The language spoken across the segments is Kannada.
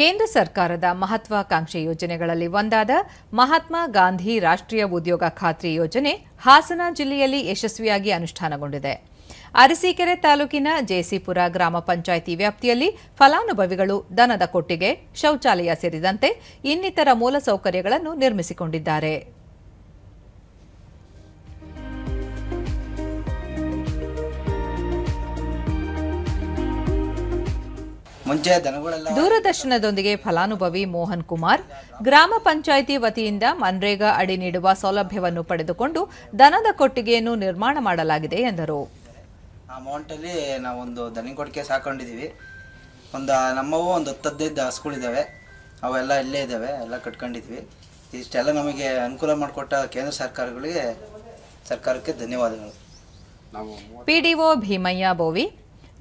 ಕೇಂದ್ರ ಸರ್ಕಾರದ ಮಹತ್ವಾಕಾಂಕ್ಷಿ ಯೋಜನೆಗಳಲ್ಲಿ ಒಂದಾದ ಮಹಾತ್ಮ ಗಾಂಧಿ ರಾಷ್ಟ್ರೀಯ ಉದ್ಯೋಗ ಖಾತ್ರಿ ಯೋಜನೆ ಹಾಸನ ಜಿಲ್ಲೆಯಲ್ಲಿ ಯಶಸ್ವಿಯಾಗಿ ಅನುಷ್ಠಾನಗೊಂಡಿದೆ. ಅರಸೀಕೆರೆ ತಾಲೂಕಿನ ಜೇಸಿಪುರ ಗ್ರಾಮ ಪಂಚಾಯಿತಿ ವ್ಯಾಪ್ತಿಯಲ್ಲಿ ಫಲಾನುಭವಿಗಳು ದನದ ಕೊಟ್ಟಿಗೆ, ಶೌಚಾಲಯ ಸೇರಿದಂತೆ ಇನ್ನಿತರ ಮೂಲಸೌಕರ್ಯಗಳನ್ನು ನಿರ್ಮಿಸಿಕೊಂಡಿದ್ದಾರೆ. ಮುಂಚೆ ದನಗಳೆಲ್ಲ ದೂರದರ್ಶನದೊಂದಿಗೆ ಫಲಾನುಭವಿ ಮೋಹನ್ ಕುಮಾರ್ ಗ್ರಾಮ ಪಂಚಾಯಿತಿ ವತಿಯಿಂದ ಮನ್ರೇಗಾ ಅಡಿ ನೀಡುವ ಸೌಲಭ್ಯವನ್ನು ಪಡೆದುಕೊಂಡು ದನದ ಕೊಟ್ಟಿಗೆಯನ್ನು ನಿರ್ಮಾಣ ಮಾಡಲಾಗಿದೆ ಎಂದರು. ಆ ಅಮೌಂಟಲ್ಲಿ ನಾವೊಂದು ದನಿ ಕೊಟ್ಟಿಗೆ ಸಾಕೊಂಡಿದ್ದೀವಿ ಒಂದು ನಮ್ಮವು ಒಂದು ಹತ್ತು ಹದಿನೈದು ಹಸುಗಳಿದ್ದಾವೆ ಅವೆಲ್ಲ ಇಲ್ಲೇ ಇದ್ದಾವೆ ಎಲ್ಲ ಕಟ್ಕೊಂಡಿದ್ವಿ. ಇಷ್ಟೆಲ್ಲ ನಮಗೆ ಅನುಕೂಲ ಮಾಡಿಕೊಟ್ಟ ಕೇಂದ್ರ ಸರ್ಕಾರಗಳಿಗೆ ಸರ್ಕಾರಕ್ಕೆ ಧನ್ಯವಾದಗಳು. ನಾವು ಪಿಡಿಒ ಭೀಮಯ್ಯ ಬೋವಿ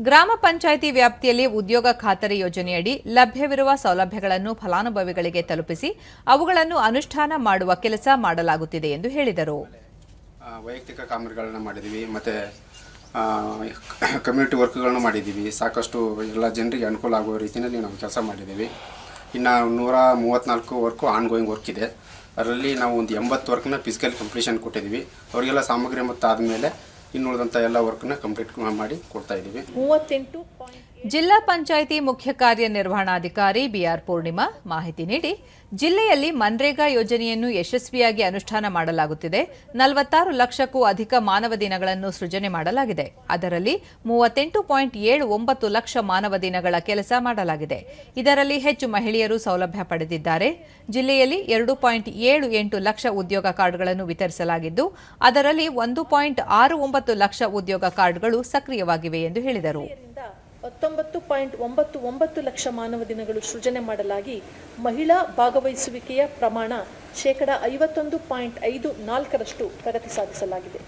ಗ್ರಾಮ ಪಂಚಾಯಿತಿ ವ್ಯಾಪ್ತಿಯಲ್ಲಿ ಉದ್ಯೋಗ ಖಾತರಿ ಯೋಜನೆಯಡಿ ಲಭ್ಯವಿರುವ ಸೌಲಭ್ಯಗಳನ್ನು ಫಲಾನುಭವಿಗಳಿಗೆ ತಲುಪಿಸಿ ಅವುಗಳನ್ನು ಅನುಷ್ಠಾನ ಮಾಡುವ ಕೆಲಸ ಮಾಡಲಾಗುತ್ತಿದೆ ಎಂದು ಹೇಳಿದರು. ವೈಯಕ್ತಿಕ ಕಾಮಗಾರಿಗಳನ್ನ ಮಾಡಿದ್ದೀವಿ ಮತ್ತು ಕಮ್ಯುನಿಟಿ ವರ್ಕ್ಗಳನ್ನು ಮಾಡಿದ್ದೀವಿ ಸಾಕಷ್ಟು ಎಲ್ಲ ಜನರಿಗೆ ಅನುಕೂಲ ಆಗುವ ರೀತಿಯಲ್ಲಿ ನಾವು ಕೆಲಸ ಮಾಡಿದ್ದೀವಿ ಇನ್ನು ನೂರ ಮೂವತ್ತ್ನಾಲ್ಕು ವರ್ಕು ಆನ್ ಗೋಯಿಂಗ್ ವರ್ಕ್ ಇದೆ. ಅದರಲ್ಲಿ ನಾವು ಒಂದು ಎಂಬತ್ತು ವರ್ಕ್ನ ಫಿಸಿಕಲ್ ಕಂಪ್ಲೀಷನ್ ಕೊಟ್ಟಿದ್ದೀವಿ ಅವರಿಗೆಲ್ಲ ಸಾಮಗ್ರಿ ಮತ್ತು ಆದಮೇಲೆ ಇನ್ನುಳಿದಂಥ ಎಲ್ಲ ವರ್ಕ್ನ ಕಂಪ್ಲೀಟ್ ಮಾಡಿ ಕೊಡ್ತಾ ಇದ್ದೀವಿ. ಮೂವತ್ತೆಂಟು ಜಿಲ್ಲಾ ಪಂಚಾಯಿತಿ ಮುಖ್ಯ ಕಾರ್ಯನಿರ್ವಹಣಾಧಿಕಾರಿ ಬಿಆರ್ ಪೂರ್ಣಿಮಾ ಮಾಹಿತಿ ನೀಡಿ, ಜಿಲ್ಲೆಯಲ್ಲಿ ಮನ್ರೇಗಾ ಯೋಜನೆಯನ್ನು ಯಶಸ್ವಿಯಾಗಿ ಅನುಷ್ಠಾನ ಮಾಡಲಾಗುತ್ತಿದೆ. ನಲವತ್ತಾರು ಲಕ್ಷಕ್ಕೂ ಅಧಿಕ ಮಾನವ ದಿನಗಳನ್ನು ಸೃಜನೆ ಮಾಡಲಾಗಿದೆ. ಅದರಲ್ಲಿ ಮೂವತ್ತೆಂಟು ಪಾಯಿಂಟ್ ಏಳು ಒಂಬತ್ತು ಲಕ್ಷ ಮಾನವ ದಿನಗಳ ಕೆಲಸ ಮಾಡಲಾಗಿದೆ. ಇದರಲ್ಲಿ ಹೆಚ್ಚು ಮಹಿಳೆಯರು ಸೌಲಭ್ಯ ಪಡೆದಿದ್ದಾರೆ. ಜಿಲ್ಲೆಯಲ್ಲಿ ಎರಡು ಪಾಯಿಂಟ್ ಏಳು ಎಂಟು ಲಕ್ಷ ಉದ್ಯೋಗ ಕಾರ್ಡ್ಗಳನ್ನು ವಿತರಿಸಲಾಗಿದ್ದು, ಅದರಲ್ಲಿ ಒಂದು ಪಾಯಿಂಟ್ ಆರು ಒಂಬತ್ತು ಲಕ್ಷ ಉದ್ಯೋಗ ಕಾರ್ಡ್ಗಳು ಸಕ್ರಿಯವಾಗಿವೆ ಎಂದು ಹೇಳಿದರು. ಹತ್ತೊಂಬತ್ತು ಪಾಯಿಂಟ್ ಒಂಬತ್ತು ಒಂಬತ್ತು ಲಕ್ಷ ಮಾನವ ದಿನಗಳು ಸೃಜನೆ ಮಾಡಲಾಗಿ ಮಹಿಳಾ ಭಾಗವಹಿಸುವಿಕೆಯ ಪ್ರಮಾಣ ಶೇಕಡ ಐವತ್ತೊಂದು ಪಾಯಿಂಟ್ ಐದು ನಾಲ್ಕರಷ್ಟು ಪ್ರಗತಿ ಸಾಧಿಸಲಾಗಿದೆ.